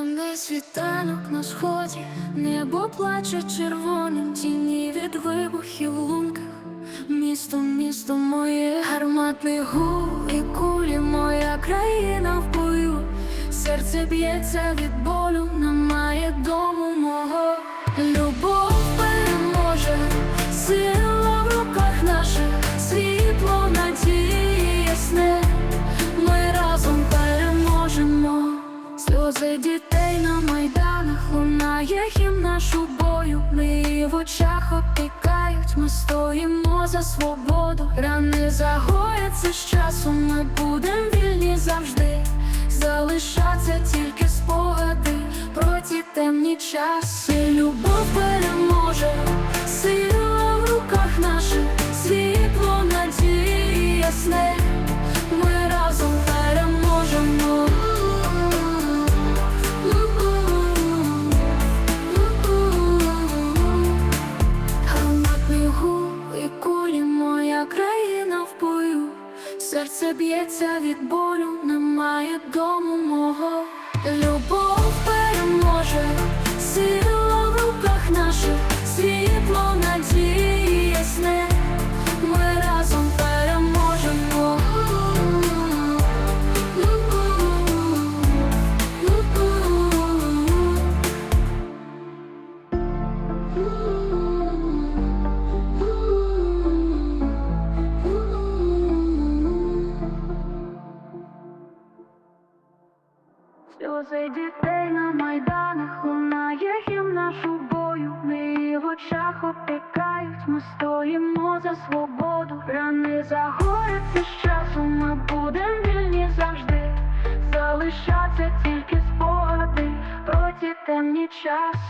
Ранний світанок на сході, небо плаче червоним, тіні від вибухів в лунках. Місто, місто моє, гарматний гул і кулі, моя країна в бою. Серце б'ється від болю, немає дому мого. Любов переможе, сила в руках наших, світло надії ясне. Ми разом переможемо. Сльози дітей лунає гімн нашу бою. Мрії в очах опікають, ми стоїмо за свободу. Рани загояться з часом, ми будем вільні завжди. Залишаться тільки спогади про ті темні часи. Любов переможе, сила в руках наших, світло надії ясне. Серце б'ється від болю, немає дому Сльози дітей на майданах лунає гімн нашу бою. Ми в очах опікають, ми стоїмо за свободу. Рани загоряться з часом, ми будем вільні завжди. Залишаться тільки спогади про ті темні часи.